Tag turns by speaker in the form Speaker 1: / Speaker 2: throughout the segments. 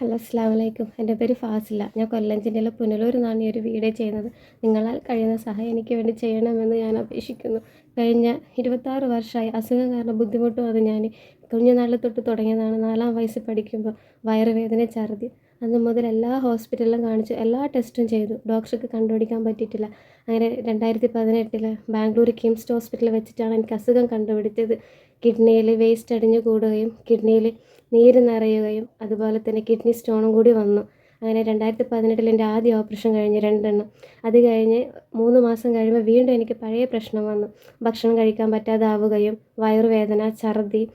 Speaker 1: Hello അസ്സാം വലൈക്കും എന്റെ പേര് ഫാസില. ഞാൻ കൊല്ലം ജില്ലയിലെ പുനലൂർ നിന്നാണ് ഈ ഒരു വീഡിയോ ചെയ്യുന്നത്. നിങ്ങളാൽ കഴിയുന്ന സഹായം എനിക്ക് വേണ്ടി ചെയ്യണമെന്ന് ഞാൻ അപേക്ഷിക്കുന്നു. കഴിഞ്ഞ ഇരുപത്താറ് വർഷമായി അസുഖം കാരണം ബുദ്ധിമുട്ട് വന്ന് ഞാൻ കുഞ്ഞുനാളിൽ തൊട്ട് തുടങ്ങിയതാണ്. നാലാം വയസ്സിൽ പഠിക്കുമ്പോൾ വയറുവേദന ഛർദി അന്ന് മുതൽ എല്ലാ ഹോസ്പിറ്റലിലും കാണിച്ചു എല്ലാ ടെസ്റ്റും ചെയ്തു. ഡോക്ടർക്ക് കണ്ടുപിടിക്കാൻ പറ്റിയിട്ടില്ല. അങ്ങനെ രണ്ടായിരത്തി പതിനെട്ടിൽ ബാംഗ്ലൂർ കിംസ് ഹോസ്പിറ്റലിൽ വെച്ചിട്ടാണ് എനിക്ക് അസുഖം കണ്ടുപിടിച്ചത്. കിഡ്നിയിൽ വേസ്റ്റ് അടിഞ്ഞു കൂടുകയും കിഡ്നിയിൽ നീര് നിറയുകയും അതുപോലെ തന്നെ കിഡ്നി സ്റ്റോണും കൂടി വന്നു. അങ്ങനെ രണ്ടായിരത്തി പതിനെട്ടിൽ എന്റെ ആദ്യ ഓപ്പറേഷൻ കഴിഞ്ഞ് രണ്ടെണ്ണം. അത് കഴിഞ്ഞ് മൂന്ന് മാസം കഴിയുമ്പോൾ വീണ്ടും എനിക്ക് പഴയ പ്രശ്നം വന്നു. ഭക്ഷണം കഴിക്കാൻ പറ്റാതാവുകയും വയറുവേദന ഛർദി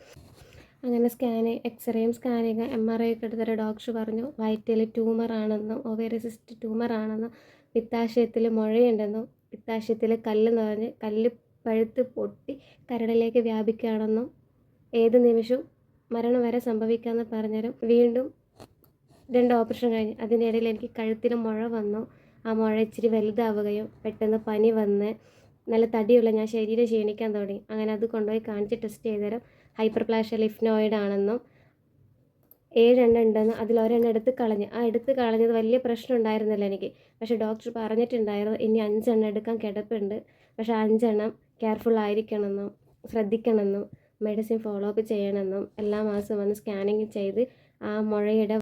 Speaker 1: അങ്ങനെ സ്കാൻ എക്സ്റേയും സ്കാനിങ് എം ആർ ഐ ഒക്കെ എടുത്തൊരു ഡോക്ടർ പറഞ്ഞു വയറ്റിൽ ട്യൂമർ ആണെന്നും ഒവേറി സിസ്റ്റ് ട്യൂമർ ആണെന്നും പിത്താശയത്തിൽ മുഴയുണ്ടെന്നും പിത്താശയത്തിൽ കല്ല് നിറഞ്ഞ് കല്ല് പഴുത്ത് പൊട്ടി കരടിലേക്ക് വ്യാപിക്കുകയാണെന്നും ഏത് നിമിഷവും മരണം വരെ സംഭവിക്കാമെന്ന് പറഞ്ഞാലും വീണ്ടും രണ്ട് ഓപ്പറേഷൻ കഴിഞ്ഞ്. അതിന്റെ ഇടയിൽ എനിക്ക് കഴുത്തിൽ മുഴ വന്നു. ആ മുഴ ഇച്ചിരി വലുതാവുകയും പെട്ടെന്ന് പനി വന്ന് നല്ല തടിയുള്ള ഞാൻ ശരീരം ക്ഷീണിക്കാൻ തുടങ്ങി. അങ്ങനെ അത് കൊണ്ടുപോയി കാണിച്ച് ടെസ്റ്റ് ചെയ്തേരം ഹൈപ്പർ പ്ലാഷ്യ ലിഫ്നോയിഡ് ആണെന്നും ഏഴെണ്ണം ഉണ്ടെന്ന് അതിൽ ഒരെണ്ണം എടുത്ത് കളഞ്ഞ്. ആ എടുത്ത് കളഞ്ഞത് വലിയ പ്രശ്നം ഉണ്ടായിരുന്നില്ല എനിക്ക്. പക്ഷേ ഡോക്ടർ പറഞ്ഞിട്ടുണ്ടായിരുന്നു ഇനി അഞ്ചെണ്ണം എടുക്കാൻ കിടപ്പുണ്ട്. പക്ഷേ അഞ്ചെണ്ണം കെയർഫുൾ ആയിരിക്കണമെന്നും ശ്രദ്ധിക്കണമെന്നും മെഡിസിൻ ഫോളോ അപ്പ് ചെയ്യണമെന്നും എല്ലാ മാസവും വന്ന് സ്കാനിങ് ചെയ്ത് ആ മുഴയുടെ